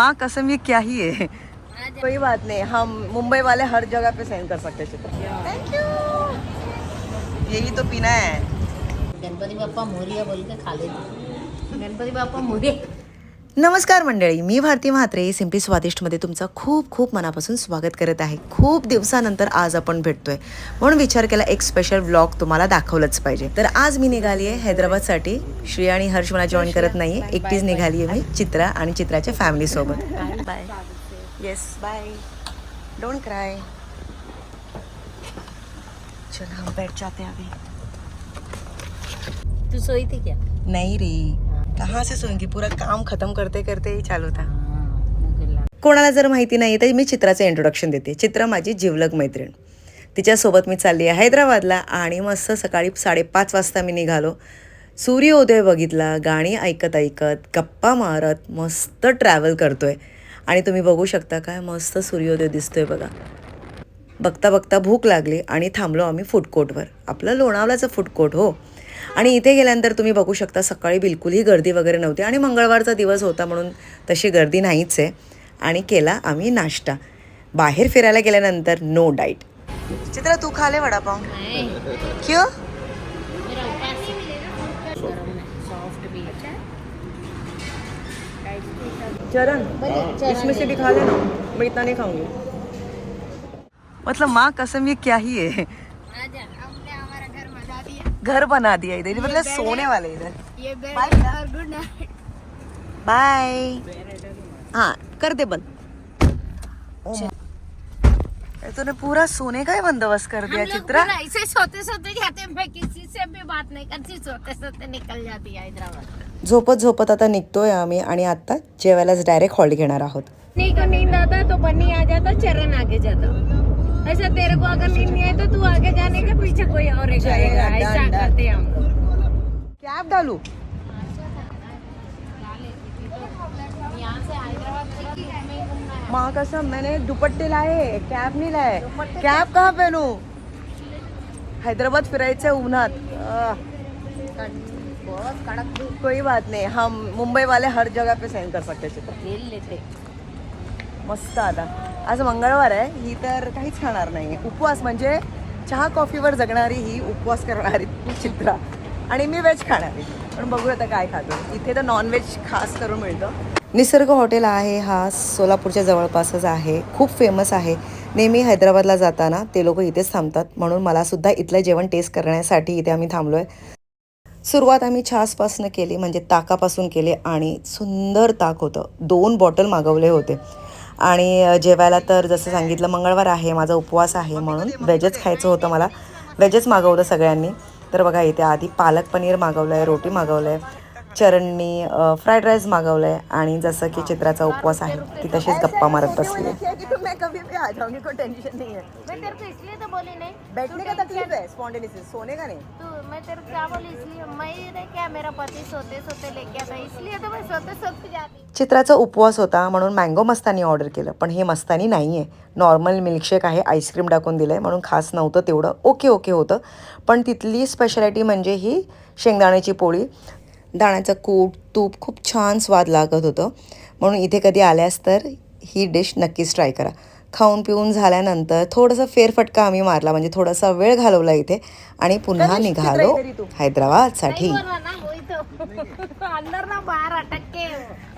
माँ कसम ये क्या ही है कोई बात नहीं. हम मुंबई वाले हर जगह पे सेंड कर सकते हैं थैंक यू यही तो पीना है. गणपति बापा मोरिया बोल के खा लेते. गणपति बापा मोरिया. नमस्कार मंडळी मी भारती म्हात्रे सिम्पली स्वादिष्टमध्ये तुमचं खूप खूप मनापासून स्वागत करत आहे. खूप दिवसानंतर आज आपण भेटतोय. म्हणून विचार केला एक स्पेशल व्लॉग तुम्हाला दाखवलंच पाहिजे. तर आज मी निघाली आहे हैदराबादसाठी. श्री आणि हर्ष मला जॉईन करत नाही एकटीच निघाली आहे मी चित्रा आणि चित्राच्या फॅमिली सोबत. Bye yes bye don't cry चल हम बैठ जाते अभी. तू सोई थी क्या? नहीं रे. कहाँ से सोएंगी पूरा काम खत्म करते करते ही चालू था. कोणाला जर माहिती नाही तर मी चित्राचं इंट्रोडक्शन देते. चित्र माझी जिवलग मैत्रीण. तिच्यासोबत मी चालली आहे हैदराबादला आणि मस्त सकाळी साडेपाच वाजता मी निघालो. सूर्योदय बघितला गाणी ऐकत ऐकत गप्पा मारत मस्त ट्रॅव्हल करतोय. आणि तुम्ही बघू शकता काय मस्त सूर्योदय दिसतोय बघा. बघता बघता भूक लागली आणि थांबलो आम्ही फूड कोर्टवर आपलं लोणावल्याचं फूड कोर्ट हो. आणि इथे गेल्यानंतर तुम्ही बघू शकता सकाळी बिलकुलही गर्दी वगैरे नव्हती. आणि मंगळवारचा दिवस होता म्हणून तशी गर्दी नाहीच आहे. आणि केला आम्ही नाश्ता. बाहेर फिरायला गेल्यानंतर नो डाईट चित्रा तू खाले वडापाव? क्यों? मेरा उपास गरम सॉफ्ट भी चरण इसमें से भी खा लेना. मैं इतना नहीं खाऊंगी. मतलब माँ कसम ये क्या ही है आजा हमने हमारा घर बना दिया घर बना दिया इधर। मतलब सोने वाले इधर। ये बेड और गुड नाइट बाय हाँ कर दे बंद। ये तूने पूरा सोने का ही बंदोबस्त कर दिया चित्रा। ऐसे सोते सोते जाते मैं किसी से भी बात नहीं करती सोते सोते निकल जाती है हैदराबाद। झोपत झोपत आता निघतोय आम्ही आणि आता जेवायलाच डायरेक्ट हॉल घेणार आहोत. नहीं को नींद आता तो बन्नी आ जाता चरण आगे जाता. ऐसा तेरे को अगर नींद नहीं आई तो तू आगे जाने के पीछे कोई और एक आएगा ऐसा करते हैं हम कॅब डालू? है माँ कसम मैंने दुपट्टे लाए कॅब नाही लाए। कॅब कहाँ पहनू? हैदराबाद फिरायचं उन्हात कोई बात नहीं हम मुंबई वाले हर जगह पे सेंड कर सकते चित्र। लेते। मस्त आता। आज मंगळवार आहे. ही तर काहीच खाणार नाही. उपवास म्हणजे चहा कॉफीवर जगणारी ही उपवास करणारी चित्रा. आणि मी व्हेज खाणारी पण बघू आता काय खातो. इथे तर नॉनव्हेज खास करून मिळतं. निसर्ग हॉटेल आहे. हा सोलापूरच्या जवळपासच आहे. खूप फेमस आहे. नेहमी हैदराबादला जाताना ते लोक इथेच थांबतात. म्हणून मला सुद्धा इथलं जेवण टेस्ट करण्यासाठी इथे आम्ही थांबलो आहे सुरुवात आम्ही छासपासनं केली म्हणजे ताकापासून केली आणि सुंदर ताक होतं. दोन बॉटल मागवले होते. आणि जेवायला तर जसं सांगितलं मंगळवार आहे माझा उपवास आहे म्हणून व्हेजच खायचं होतं मला. व्हेजच मागवलं सगळ्यांनी. तर बघा इथे आधी पालक पनीर मागवलं आहे रोटी मागवलं आहे चरणनी फ्राईड राईस मागवलं आहे आणि जसं की चित्राचा उपवास आहे ती तशीच गप्पा मारत बसली मैं कभी भी आ जाऊंगी कोई टेंशन नहीं मैं तेरे को इसलिए तो बोली नहीं बैठने का तकलीफ स्पॉन्टेनियस सोने का नहीं? तू मैं तेरे को क्या बोली इसलिए मैं रे क्या मेरा पति सोते सोते लेके आता इसलिए तो मैं सोते सोते जाती. चित्राचा उपवास होता म्हणून मँगो मस्तानी ऑर्डर केलं पण हे मस्तानी नाही आहे नॉर्मल मिल्कशेक आहे आईस्क्रीम टाकून दिलं आहे म्हणून खास नव्हतं तेवढं. ओके ओके होतं. पण तिथली स्पेशालिटी म्हणजे ही शेंगदाण्याची पोळी. दाण्याचं कूट तूप खूप छान स्वाद लागत होतं. म्हणून इथे कधी आल्यास तर ही डिश नक्कीच ट्राय करा. खाऊन पिऊन झाल्यानंतर थोडंसं फेरफटका आम्ही मारला म्हणजे थोडासा वेळ घालवला इथे आणि पुन्हा निघालो हैदराबादसाठी. के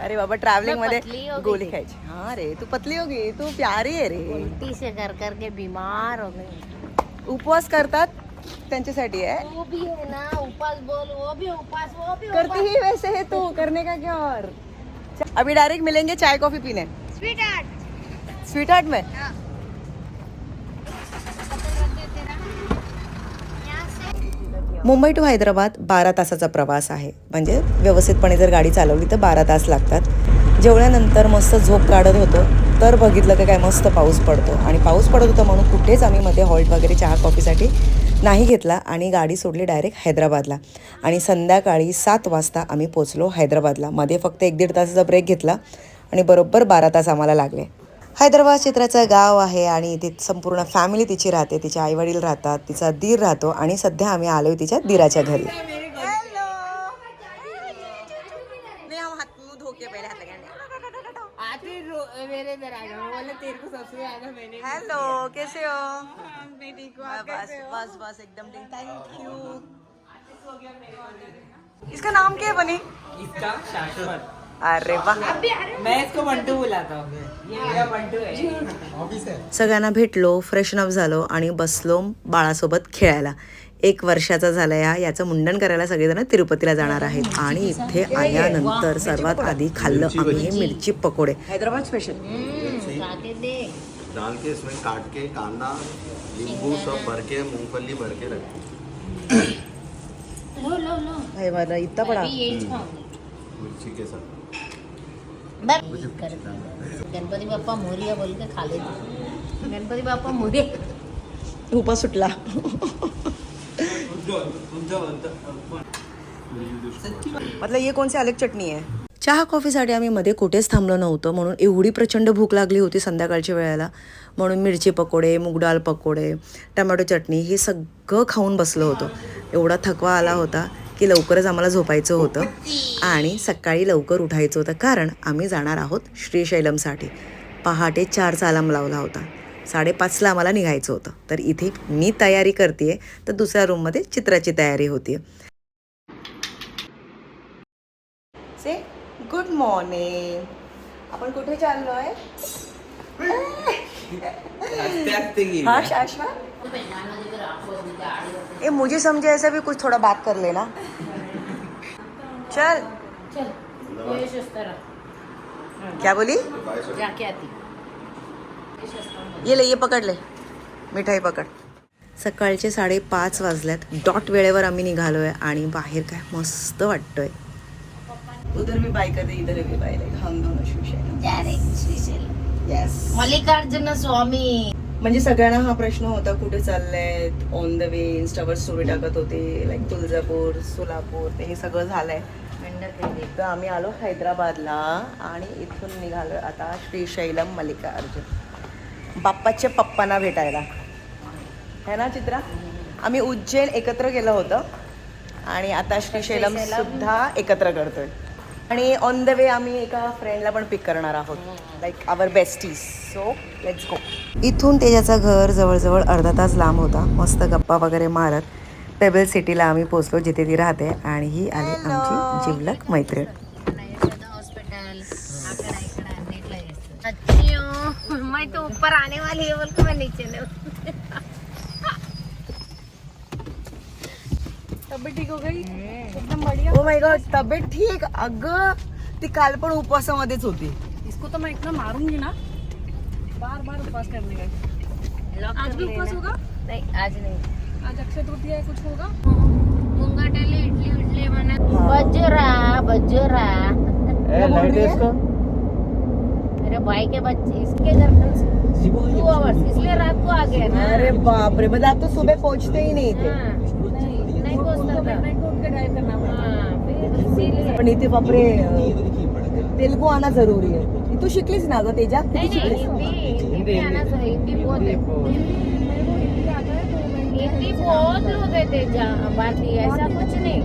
अरे बाबा ट्रॅव्हलिंग मैं मध्ये हो गोली. खायची. हा रे तू पतली होगी तू प्यारी आहे रे. से कर कर के बीमार हो गई. उपवास करतात? त्यांच्यासाठी आहे. वो भी है ना उपास बोल वो भी उपास वो भी करती ही वैसे है तू करने का क्या और? अभी डायरेक्ट मिलेंगे चाय कॉफी पीने। स्वीट हार्ट स्वीट हार्ट में मुंबई टू हैदराबाद बारा तासाचा प्रवास आहे. म्हणजे व्यवस्थितपणे जर गाडी चालवली तर बारा तास लागतात. जेवल्यानंतर मस्त झोप काढत होतो तर बघितलं की काय मस्त पाऊस पडतो. आणि पाऊस पडत होता म्हणून कुठेच आम्ही मध्ये हॉल्ट वगैरे चहा कॉफीसाठी नाही घेतला आणि गाडी सोडली डायरेक्ट हैदराबादला. आणि संध्याकाळी सात वाजता आम्ही पोचलो हैदराबादला. मध्ये फक्त एक दीड तासाचा ब्रेक घेतला आणि बरोबर बारा तास आम्हाला लागले. हैदराबाद चित्राचं गाव आहे आणि इथे संपूर्ण फॅमिली तिची राहते. तिचे आईवडील राहतात तिचा दीर राहतो आणि सध्या आम्ही आलो तिच्या दीराच्या घरी नहीं हम हाथ मुंह धो के पहले हाथ लगाएंगे आती रो- मेरे इधर आ जाओ बोले तेरे को सबसे ज्यादा मैंने हेलो कैसे हो? मैं ठीक हूँ बस बस बस एकदम ठीक। थैंक यू इसका नाम क्या है बनी? इसका शाश्वत। अरे वाह। मैं इसको मंटू बुलाता हूँ ये मेरा मंटू है। सगळ्यांना भेटलो फ्रेशन अप झालो आणि बसलो बाळासोबत खेळायला. एक वर्षाचा झाला या याचं मुंडन करायला सगळेजण तिरुपतीला जाणार आहेत. आणि इथे आल्यानंतर सर्वात आधी खाल्लं आम्ही हे मिरची पकोडे. हैदराबाद स्पेशल डाल के इसमें काट के कांदा नींबू सब भर के मूंगफली भर के रखें लो लो लो. मला इतका पडा. अभी यही खाऊंगी मिर्ची के साथ। गणपति बाप्पा मोरिया बोल के खा लेते. गणपति बाप्पा मोरिया. उपास सुटला. मतलब ये कौन सी अलग चटणी आहे चहा कॉफीसाठी आम्ही मध्ये कुठेच थांबलो नव्हतो म्हणून एवढी प्रचंड भूक लागली होती संध्याकाळच्या वेळेला. म्हणून मिरची पकोडे मुगडाळ पकोडे टमॅटो चटणी हे सगळं खाऊन बसलो होतो. एवढा थकवा आला होता की लवकरच आम्हाला झोपायचं होतं आणि सकाळी लवकर उठायचं होतं कारण आम्ही जाणार आहोत श्रीशैलमसाठी पहाटे चारचा अलार्म लावला होता. साडेपाचला आम्हाला निघायचं होतं. तर इथे मी तयारी करते तर दुसऱ्या रूममध्ये चित्राची तयारी होती से गुड मॉर्निंग आपण कुठे चाललोय हाँ शाश्वा ए मुझे समझे ऐसा भी कुछ थोड़ा बात कर लेना. चल. चल। क्या बोली? जाके आती. ये ले ये पकड ले. मिठाई पकड. सकाळचे साडेपाच वाजल्यात. डॉट वेळेवर आम्ही निघालोय आणि बाहेर काय मस्त वाटतोय. उधर भी बाय करते इधर भी बाय हम दोनों शिवसेना येस मल्लिकार्जुन स्वामी. म्हणजे सगळ्यांना हा प्रश्न होता कुठे चाललेत? ऑन द वे इंस्टावर स्टोरी टाकत होते लाईक तुळजापूर सोलापूर ते हे सगळं झालंय. तर आम्ही आलो हैदराबादला आणि इथून निघालो आता श्रीशैलम मल्लिकार्जुन. बाप्पाच्या पप्पांना भेटायला. है ना चित्रा? आम्ही उज्जैन एकत्र गेलं होतं. आणि आता श्रीशैलम सुद्धा एकत्र करतोय. आणि ऑन द वे आम्ही एका फ्रेंडला पण पिक करणार आहोत. Like our besties so let's go इथून तेजाचं घर जवळजवळ अर्धा तास लांब होता. मस्त गप्पा वगैरे मारत पेबल सिटीला आम्ही पोचलो जिथे ती राहते. आणि ही आली आमची जिवलक मैत्रीण. अच्छी हूँ। मैं तो ऊपर आने वाली है बोल के मैं नीचे नहीं तबीयत ठीक हो गई? एकदम बढ़िया। ओ माय गॉड तब्येत ठीक? अगं ती काल पण उपवासामध्येच होती. इसको तो मैं इतना मारूंगी ना बार बार उपवास करने का. आज भी उपवास होगा? नहीं आज नहीं। आज अक्षय तृतीया है कुछ होगा? मूंगा डाली इडली इडली बना बजरा बजरा। मेरे भाई के बच्चे इसके घर टू आवर्स इसलिए रात को आ गया ना। अरे बाप रे मतलब आप तो सुबह पहुंचते ही नहीं थे। हाँ, नहीं नहीं पहुंचता इसीलिए। पण इथे बापरे अं, तेलगू आना जरुरी आहे तू शिकलीस ना ग तेजा नहीं नहीं हिंदी हिंदी आना चाहिए हिंदी बहुत है। हिंदी बहुत लोग है तेजा भारतीय ऐसा कुछ नहीं।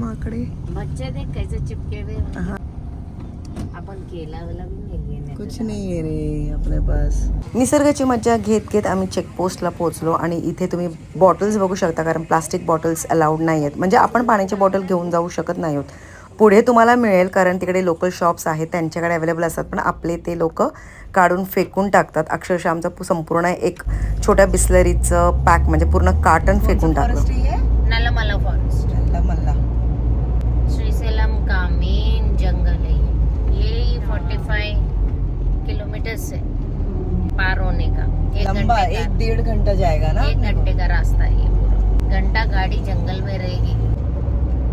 माकडे। बच्चे देख कैसे चिपके हुए कुछ नाही आहे रे आपल्या पास. निसर्गाची मज्जा घेत घेत आम्ही चेकपोस्टला पोहोचलो आणि इथे तुम्ही बॉटल्स बघू शकता कारण प्लास्टिक बॉटल्स अलाउड नाही आहेत म्हणजे आपण पाण्याची बॉटल घेऊन जाऊ शकत नाही आहोत. पुढे तुम्हाला मिळेल कारण तिकडे लोकल शॉप्स आहेत त्यांच्याकडे अवेलेबल असतात पण आपले ते लोक काढून फेकून टाकतात. अक्षरशः आमचं संपूर्ण एक छोट्या बिस्लरीचं पॅक म्हणजे पूर्ण कार्टन फेकून टाकलं. घंटा जाएगा ना? एक घंटे का रास्ता है ये पूरा। घंटा गाड़ी जंगल में रहेगी।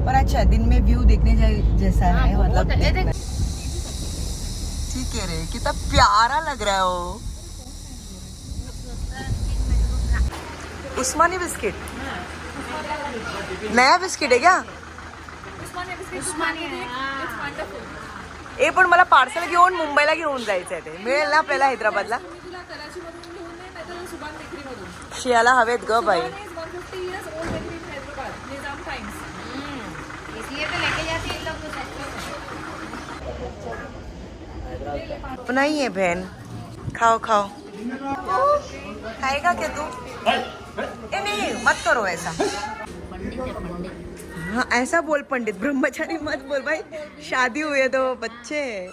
पर अच्छा दिन में व्यू देखने जैसा हाँ, है मतलब है। ठीक है रे कितना प्यारा लग रहा है वो। उस्मानी बिस्किट? नया बिस्किट है क्या? ए पण मला पार्सल घेऊन मुंबईला घेऊन जायचं आहे ते. मिळेल ना आपल्याला हैदराबादला? तुला कराचीमधून घेऊन दे नाहीतर सुभान बेकरीमधून शियाला हवेत ग बाई one fifty years old bakery in Hyderabad Nizam times hmm, इसलिए तो लेके जाते हैं इन लोग को सच में नहीं है बहन खाओ खाओ खाएगा क्या तू ए नहीं मत करो ऐसा हाँ ऐसा बोल पंडित ब्रह्मचारी मत बोल भाई शादी हुई है तो बच्चे हैं।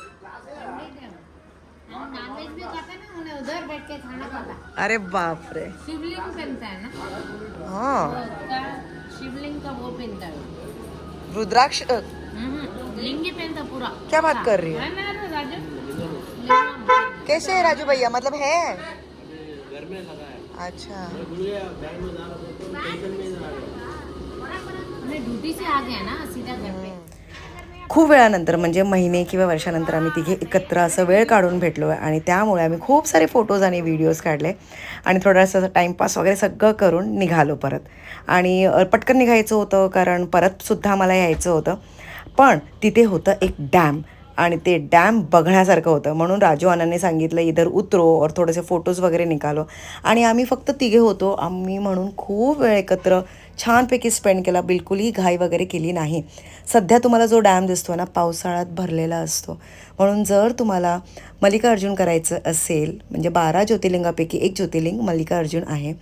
नॉनवेज भी खाता है ना उन्हें उधर बैठ के खाना खाता अरे बाप रे शिवलिंग पहनता है ना? हाँ. शिवलिंग का वो पहनता है रुद्राक्ष हम्म, लिंग पहनता पूरा। क्या बात कर रही है? है ना ना राजू? कैसे है राजू भैया? मतलब है? अच्छा. मैं ड्यूटी से आ गया ना सीधा घर पे। खूप वेळानंतर म्हणजे महिने किंवा वर्षानंतर आम्ही तिघे एकत्र असं वेळ काढून भेटलो आहे आणि त्यामुळे आम्ही खूप सारे फोटोज आणि व्हिडिओज काढले आणि थोडासा टाईमपास वगैरे सगळं करून निघालो परत. आणि पटकन निघायचं होतं कारण परतसुद्धा मला यायचं होतं. पण तिथे होतं एक डॅम आणि ते डॅम बघण्यासारखं होतं. म्हणून राजू आनंदने सांगितलं इधर उतरो और थोडेसे फोटोज वगैरे निघालो आणि आम्ही फक्त तिघे होतो. आम्ही म्हणून खूप वेळ एकत्र छानपैकी स्पेंड केला. बिलकुलही घाई वगैरे केली नाही. सध्या तुम्हाला जो डॅम दिसतो ना पावसाळ्यात भरलेला असतो. म्हणून जर तुम्हाला मल्लिकार्जुन करायचं असेल म्हणजे बारा ज्योतिर्लिंगापैकी एक ज्योतिर्लिंग मल्लिकार्जुन आहे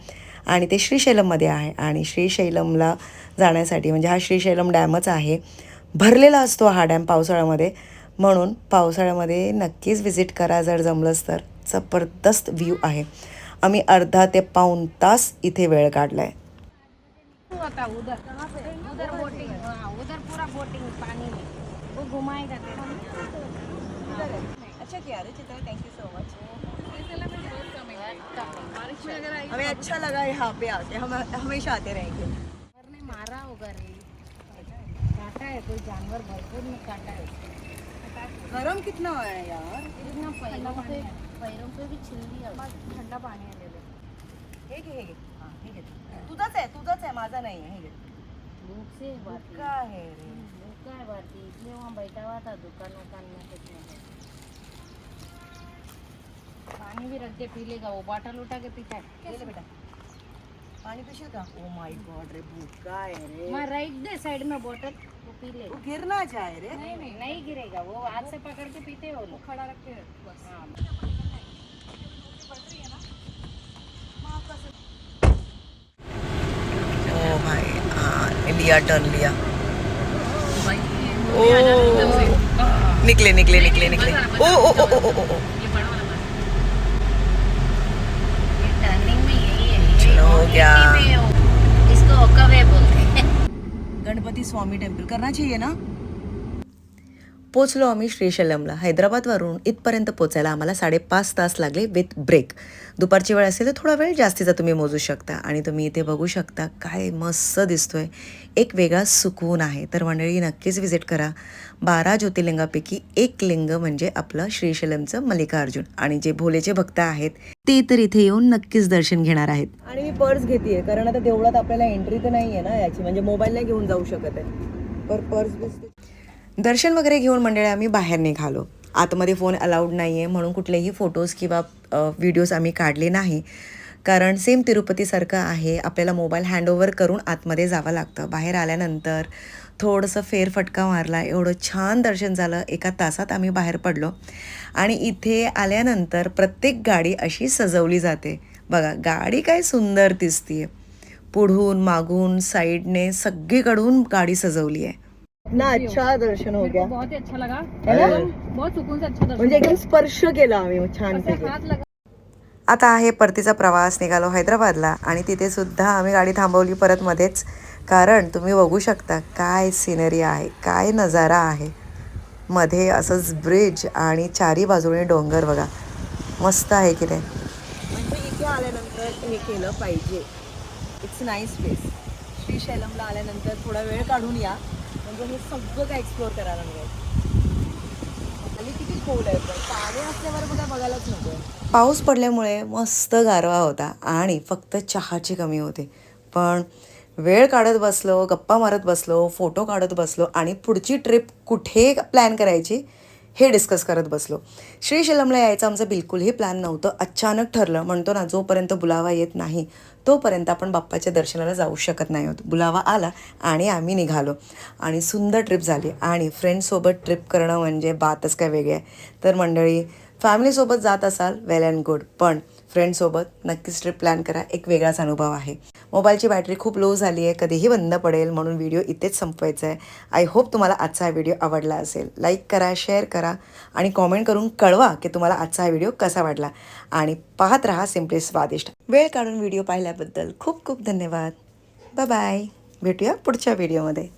आणि ते श्रीशैलममध्ये आहे आणि श्रीशैलमला जाण्यासाठी म्हणजे हा श्रीशैलम डॅमच आहे भरलेला असतो हा डॅम पावसाळ्यामध्ये. म्हणून पावसाळ्यामध्ये नक्कीच व्हिजिट करा जर जमलंच तर. जबरदस्त व्ह्यू आहे. आम्ही अर्धा ते पाऊण तास इथे वेळ काढला आहे होता उधर उधर बोटिंग हाँ, उधर पूरा बोटिंग पानी में। वो घुमाएगा तेरे अच्छा किया चित्र थैंक यू सो मच हमें अच्छा लगा यहाँ पे आके हम हमेशा आते रहेंगे। ने मारा होगा रे। काटा है कोई जानवर भरपूर में काटा है। गरम कितना है यार। इतना पैरों पे पैरों पे भी छिल दिया। ठंडा पानी आलेलं हे घे हे घे. हा, हे घे. तुझंच आहे तुझंच आहे माझा नाही आहे हे घे. भूख से भरती काय आहे रे? भूख काय भरती इसलिए वहाँ बैठा हुआ था दुकान वुकान में कुछ नहीं पानी भी रख के? पी लेगा वो बॉटल उठा के पीता है बेटा. पाणी पिशील का? ओ माय गॉड रे भूत काय आहे रे? मैं राइट दे साइड में बॉटल वो पी लेगा वो गिरना जाए रे. नहीं नहीं नहीं गिरेगा. वो हाथ से पकड़ के पीते हैं. वो लोग खड़ा रख के हाँ. लिया टर्न लिया। ओ। निकले निकले निकले निकले। ओ ओ ओ ओ ओ ओ। चलो, हो गया। इसको बोलते हैं। गणपती स्वामी टेंपल करना चाहिए ना? पोचलो आम्ही श्रीशैलमला हैदराबादवरून इथपर्यंत पोचायला आम्हाला साडेपाच तास लागले विथ ब्रेक दुपारची वेळ असेल तर थोडा वेळ जास्तीचा तुम्ही मोजू शकता आणि तुम्ही इथे बघू शकता काय मस्त दिसतोय. एक वेगळा सुकून आहे. तर मंडळी नक्कीच व्हिजिट करा. बारा ज्योतिर्लिंगापैकी एक लिंग म्हणजे आपलं श्रीशैलमचं मल्लिकार्जुन. आणि जे भोलेचे भक्त आहेत ते तर इथे येऊन नक्कीच दर्शन घेणार आहेत. आणि मी पर्स घेते कारण आता देवळात आपल्याला एंट्री तर नाही आहे ना याची. म्हणजे मोबाईल नाही घेऊन जाऊ शकत आहे. पर पर्स दर्शन वगैरे घेऊन मंडळी आम्ही बाहेर निघालो. आतमध्ये फोन अलाउड नाही आहे म्हणून कुठलेही फोटोज किंवा व्हिडिओज आम्ही काढले नाही. कारण सेम तिरुपतीसारखं आहे. आपल्याला मोबाईल हँडओव्हर करून आतमध्ये जावं लागतं. बाहेर आल्यानंतर थोडंसं फेरफटका मारला. एवढं छान दर्शन झालं. एका तासात आम्ही बाहेर पडलो. आणि इथे आल्यानंतर प्रत्येक गाडी अशी सजवली जाते. बघा गाडी काय सुंदर दिसतीये. पुढून मागून साईडने सगळीकडून गाडी सजवली आहे ना अच्छा दर्शन हो गया। बहुत ही अच्छा लगा। है ना? बहुत सुकून से अच्छा दर्शन म्हणजे एकदम स्पर्श केला आम्ही छान आता आहे परतीचा प्रवास निघालो हैदराबादला आणि तिथे सुद्धा आम्ही गाडी थांबवली परत मध्येच. कारण तुम्ही बघू शकता काय सिनरी आहे काय नजारा आहे. मध्ये असंच ब्रिज आणि चारी बाजूने डोंगर बघा. मस्त आहे की नाही? म्हणजे इथे आल्यानंतर हे केलं पाहिजे. इट्स नाईस प्लेस श्रीशैलमला आल्यानंतर थोडा वेळ काढून या. म्हणजे हे सगळं काय एक्सप्लोअर करायला मिळेल आणि किती खोल आहे पाणी असल्यावर मला बघायलाच नको. पाऊस पडल्यामुळे मस्त गारवा होता आणि फक्त चहाची कमी होती. पण वेळ काढत बसलो गप्पा मारत बसलो फोटो काढत बसलो आणि पुढची ट्रिप कुठे प्लॅन करायची? हे डिस्कस करत बसलो. श्रीशैलमला यायचं आमचं बिलकुलही प्लॅन नव्हतं. अचानक ठरलं म्हणतो ना जोपर्यंत बुलावा येत नाही तोपर्यंत आपण बाप्पाच्या दर्शनाला जाऊ शकत नाही होत. बुलावा आला आणि आम्ही निघालो. आणि सुंदर ट्रिप झाली. आणि फ्रेंड्ससोबत ट्रिप करणं म्हणजे बातच काय वेगळी आहे. तर मंडळी फॅमिलीसोबत जात असाल वेल अँड गुड पण फ्रेंडसोबत नक्कीच ट्रिप प्लॅन करा. एक वेगळाच अनुभव आहे. मोबाईलची बॅटरी खूप लो झाली आहे कधीही बंद पडेल म्हणून व्हिडिओ इथेच संपवायचा आहे आय होप तुम्हाला आजचा हा व्हिडिओ आवडला असेल. लाईक करा शेअर करा आणि कॉमेंट करून कळवा की तुम्हाला आजचा हा व्हिडिओ कसा वाटला. आणि पाहत राहा सिम्पली स्वादिष्ट वेळ काढून व्हिडिओ पाहिल्याबद्दल खूप खूप धन्यवाद. बाय बाय भेटूया पुढच्या व्हिडिओमध्ये